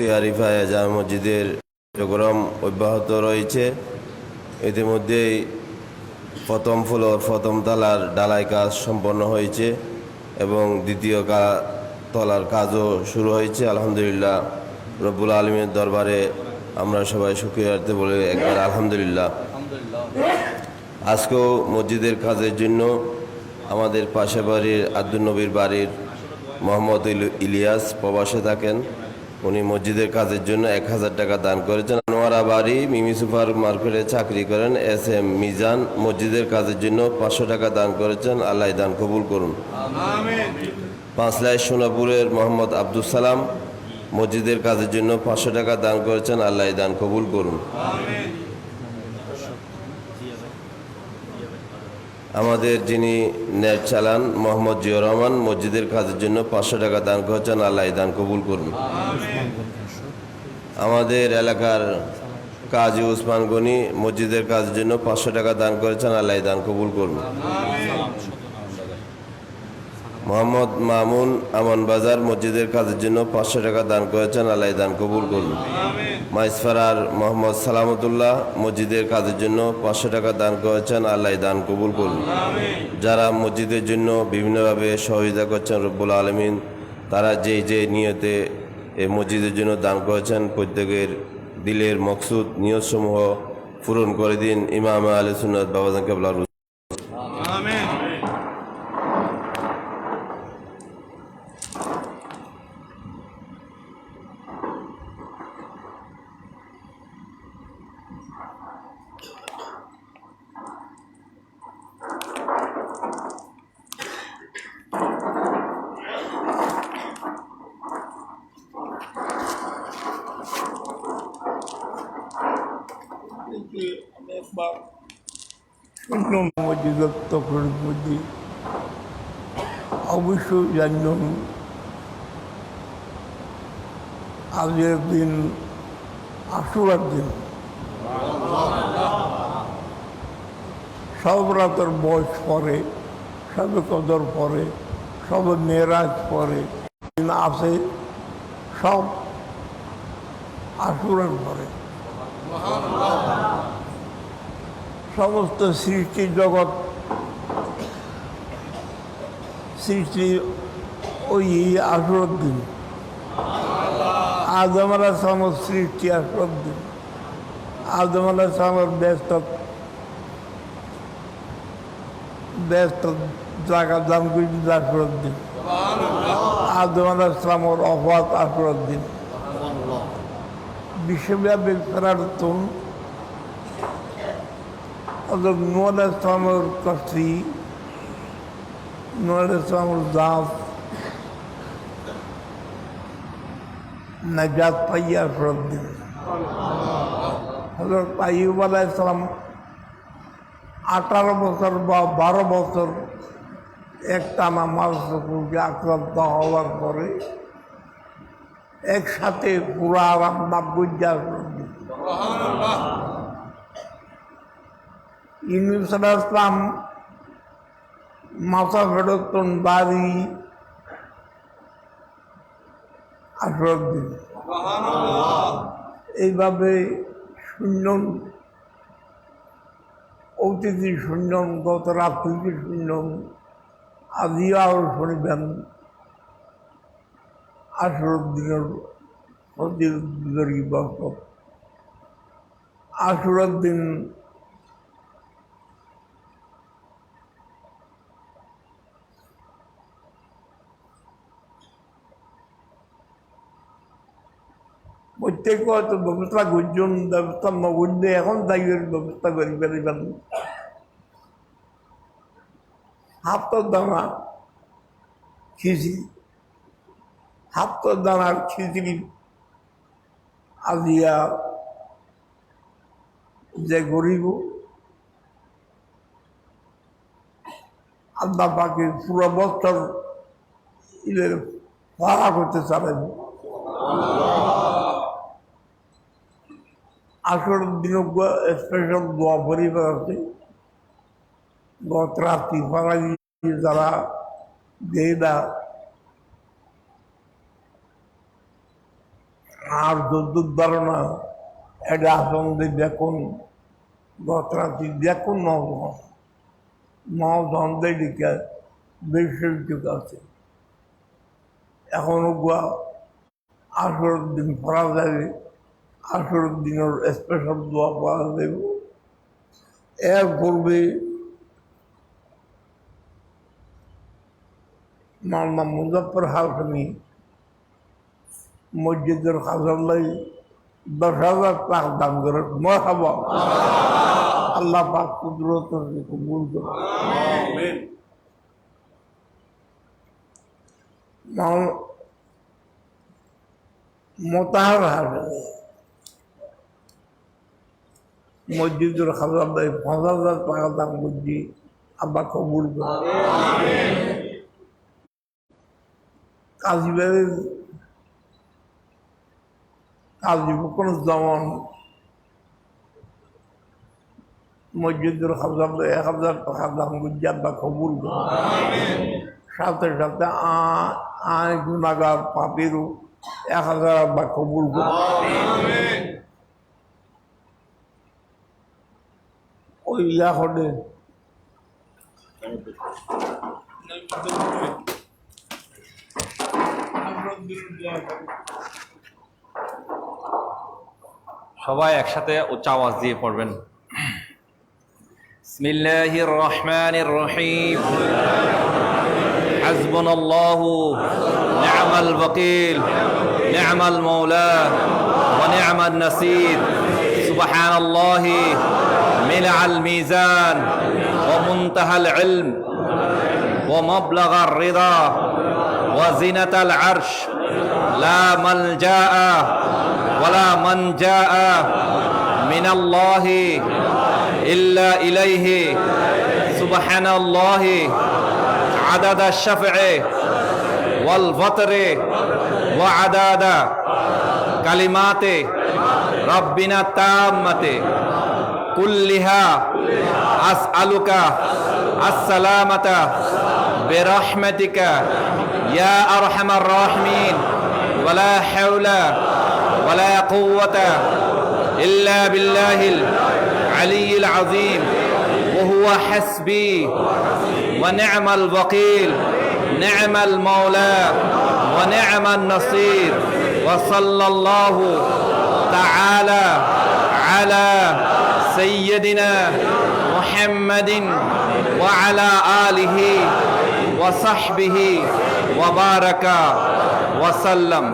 বক্সি আরিফা জামা মসজিদের কার্যক্রম অব্যাহত রয়েছে। ইতিমধ্যেই প্রথম ফ্লোর, প্রথম তলার ডালাই কাজ সম্পন্ন হয়েছে এবং দ্বিতীয় কা, তলার কাজও শুরু হয়েছে। আলহামদুলিল্লাহ, রব্বুল আলমের দরবারে আমরা সবাই সুক্রিয়ার্থে বলে একবার আলহামদুলিল্লাহ। আজকেও মসজিদের কাজের জন্য আমাদের পাশে বাড়ির আব্দুল নবীর বাড়ির মোহাম্মদ ইলিয়াস প্রবাসে থাকেন। উনি মসজিদের কাজের জন্য এক হাজার টাকা দান করেছেন। আনোয়ারা বাড়ি মিমি সুপার মার্কেটে চাকরি করেন। এস এম মিজান মসজিদের কাজের জন্য পাঁচশো টাকা দান করেছেন। আল্লাহ দান কবুল করুন। পাঁচলাই সোনাপুরের মোহাম্মদ আব্দুল সালাম মসজিদের কাজের জন্য পাঁচশো টাকা দান করেছেন। আল্লাহ দান কবুল করুন। আমাদের যিনি নেট চালান, মোহাম্মদ জিয়র রহমান, মসজিদের কাজের জন্য পাঁচশো টাকা দান করেছেন, আল্লাহ দান কবুল করুন। আমাদের এলাকার কাজী উসমান গনি মসজিদের কাজের জন্য পাঁচশো টাকা দান করেছেন, আল্লাহ দান কবুল করুন। মোহাম্মদ মামুন আমন বাজার মসজিদের কাজের জন্য পাঁচশো টাকা দান করেছেন আল্লাহ দান কবুল করুন। মাইসফারার মোহাম্মদ সালামতুল্লাহ মসজিদের কাজের জন্য পাঁচশো টাকা দান করেছেন আল্লাহ দান কবুল করুন। যারা মসজিদের জন্য বিভিন্নভাবে সহযোগিতা করছেন রব্বুল আলমিন তারা যে যে নিয়তে এই মসজিদের জন্য দান করেছেন প্রত্যেকের দিলের মকসুদ নিয়তসমূহ পূরণ করে দিন। ইমাম আলী সুন্নত বাবাজান কেবলা মসজিদের তখন মধ্যে অবশ্যই জানলাম আজকের দিন, আশুরার দিন। সব রাতের বয়স পরে, সবে কদর পরে, সব মেয়েরাজ পরে আছে সব আশুরার পরে। সমস্ত সৃষ্টি জগৎ, সৃষ্টি ওই আসর দিন আদম আলাহ সালামের সৃষ্টি আসর দিন আদম আলাহ সালামের ব্যস্ত ব্যস্ত জায়গা দান করেছি আসর দিন আদম আলাহ সালামের অফাত আসর দিন বিশ্বব্যাপী অর্থাৎ নোয়াল ইসলামের কাছে নোয়াল ইসলামের দাস নাজাত পাইয়া ফেরত হজরত আইব আলাহ ইসলাম আঠারো বছর বা বারো বছর একটানা মাস আক্রান্ত হওয়ার পরে একসাথে পুরা রান্না বুঝা ইউনুস ইসলাম মাথা ফেরতন বাড়ি আঠারো দিন এইভাবে শূন্য অতিথি শূন্য গত রাত্রিকে শূন্য আজিয়াও শুনবেন আঠারো দিনের বছর আঠারো দিন প্রত্যেক ব্যবস্থা করছেন ব্যবস্থা নগণ্য এখন দায়ের ব্যবস্থা করি পারিবেন হাতের দানা খিচি হাতের দানার খিচড়ি আজিয়া যে গরিব আল্লাহ পাকে পুরো বছর ভাড়া করতে চাবেন আসল দিন স্পেশাল দোয়া পরিবার আছে গত রাত্রি যারা দেয় না, আর যদ্দূর ধারণা এটা আসলে দেখুন, গতরাত্রি দেখুন নজন নজনদের দিকে বেশি যুগ আছে। এখনও গুয়া আসর দিন পড়া যাবে আসর দিনের স্পেশাল দোয়া পড়া দেব এর পূর্বে মাওলানা মুজফর হাসমি মসজিদের খাজাল্লাই দশ হাজার টাকা দান করে মহাবা আল্লাহ পাক কুদরত কবুল করে মাও- মোতাহার হাসমি মসজিদের খাজাল্লাই পাঁচ হাজার টাকা দান করছি আব্বা কবুল কাজীবাড়ির কাজী বকুরুজ্জামান মসজিদুল হাজার এক হাজার টাকা দাম গুজাব্বা কবুল করে। সাথে সাথে আয় গুণাগার পাপিরও এক হাজার আব্বা কবুল করে। ওই ইয়া হলে সবাই একসাথে উচ্চ আওয়াজ দিয়ে পড়বেন। বিসমিল্লাহির রহমানির রহিম। হাসবুনাল্লাহু নি'মাল ওয়াকিল, নি'মাল মাওলা, ওয়া নি'মান নাসীর। سبحان الله ملع الميزان ومنتهى العلم ومبلغ الرضا وزنة العرش. لا ملجأ ولا من جاء من الله إلا إليه. سبحان الله عدد الشفع والفطر وعدد ربنا التامة. كلها أسألك السلامة برحمتك يا أرحم الراحمين. ولا حول ولا قوة إلا بالله العلي العظيم. وهو حسبي. ونعم الوكيل. نعم المولى. ونعم النصير. وصلى الله تعالى على سيدنا محمد وعلى آله وصحبه وبارك وسلم.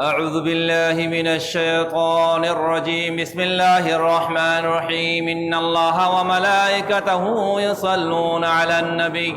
أعوذ بالله من الشيطان الرجيم. بسم الله الرحمن الرحيم. إن الله وملائكته يصلون على النبي.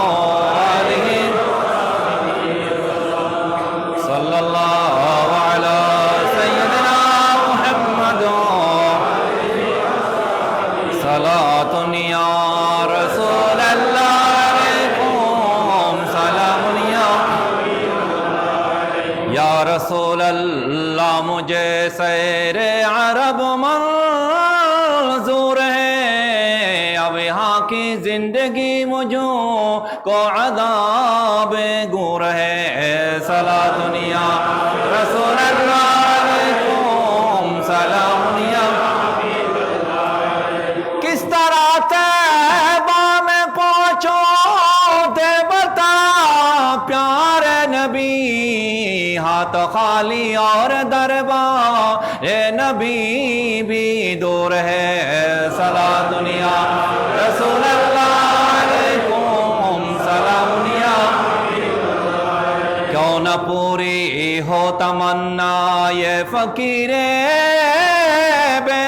ہاتھ اور دربار اے نبی بھی دور ہے۔ سلا دنیا، رسول اللہ، علیکم دنیا۔ کیوں نہ پوری ہو تمنا یہ فقیر بے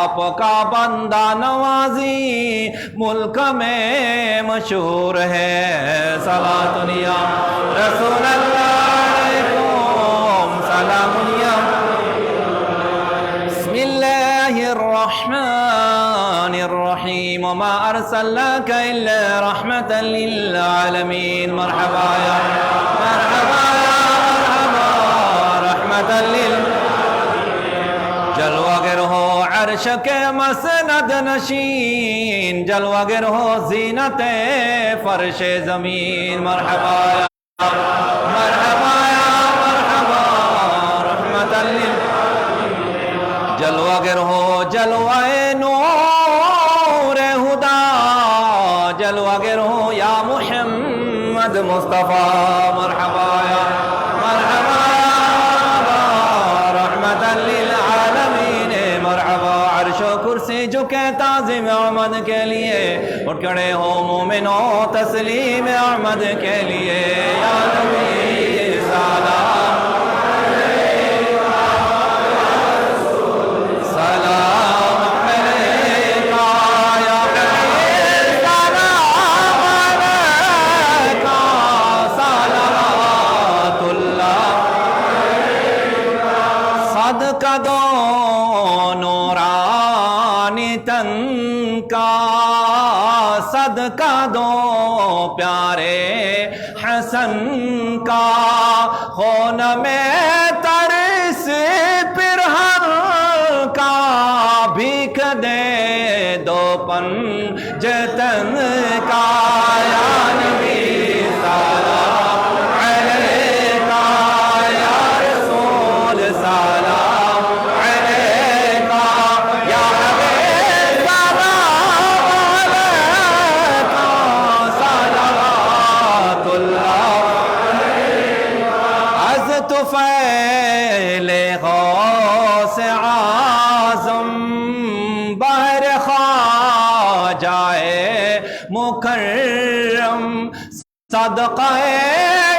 آپ کا بندہ نوازی ملک میں مشہور ہے۔ سلا دنیا، رسول اللہ سلام يا بسم الله الرحمن الرحيم وما أرسلناك إلا رحمة للعالمين. مرحبا يا مرحبا يا مرحبا. رحمة لل جل وقره عرشك مسند نشين. جل وقره زينة فرش زمين. مرحبا يا مرحبا. جلوگر ہو جلوائے نور ہدا جلوگر ہو یا محمد مصطفیٰ، مرحبا یا مرحبا رحمت للعالمین، مرحبا، عرش و کرسی جھکے تعظیم احمد کے لیے، اٹھ کھڑے ہو مومنو تسلیم احمد کے لیے، یا نبی۔ دو پیارے حسن کا خون میں ترس پرہر کا بھیک دے دو پن جتن کا মোকরম সদকায়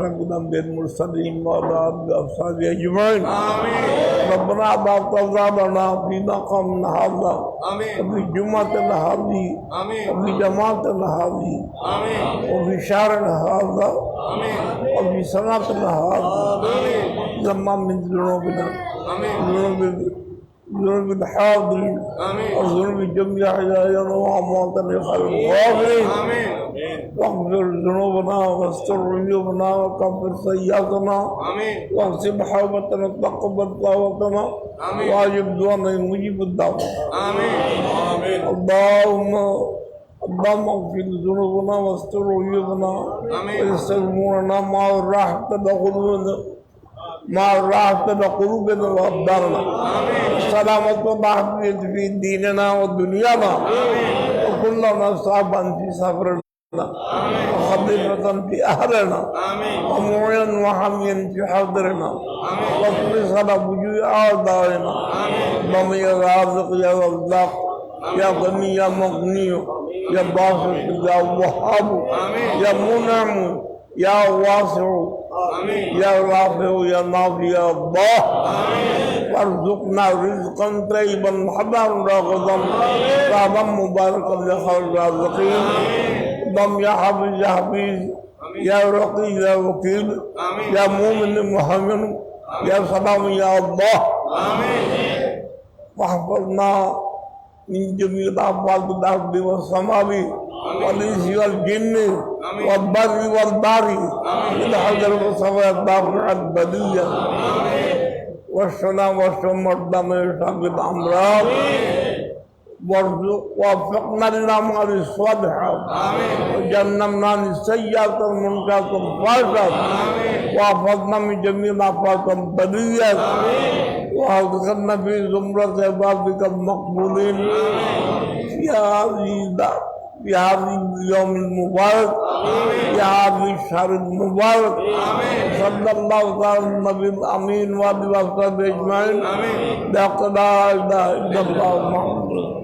سنگدم بن مرسلین مولا عبد افساد اجمعین ربنا عبا قضانا لنا فی نقام نحاضا قبل جمعت نحاضی قبل جماعت نحاضی وفی شعر نحاضا وفی سنات نحاضا زمان من ذنوبنا ذنوب ذنوب الحاضرين وذنوب جميع يا رواه مواطن يخلق الغافرين واغفر ذنوبنا واستر عيوبنا وكفر سيئاتنا. واغسل حوبتنا وتقبل طاوتنا واجب دعانا مجيب الدعوة. اللهم اللهم اغفر ذنوبنا واستر عيوبنا. ويسر امورنا مع الراحة قلوبنا مع الراحة قلوبنا وابداننا سلامة وبعثية في ديننا ودنيانا. وكلنا صعبا في سفرنا وخفيفة في أهلنا ومعينا وحميا في حضرنا. على وجوه أعدائنا يا رازق يا رزاق يا غني يا مغني يا باسط يا وهاب يا منعم يا واسع يا رافع يا نافع يا الله وارزقنا رزقا طيبا حلالا راغدا طعما مباركا يا خير الرازقين اللهم يا حافظ يا حفيظ يا رقي يا وكيل يا مؤمن محمد يا سلام يا الله واحفظنا من جميع الأموال بالأرض والسماء والإنس والجن والبر والبحر من حجر المصطفى الدافع البدية والسلام والسلام والدم من الأمراض وارزق وفقنا للأعمال الصالحة وجنبنا عن السيئات والمنكرات والفاسد وحفظنا من جميع الآفات والبليات وأدخلنا في زمرة عبادك المقبولين يا هذه الدار بهذا اليوم المبارك بهذا الشهر المبارك صلى الله على النبي الامين وعلى اله وصحبه اجمعين بقضاء لا اله الا الله محمد رسول الله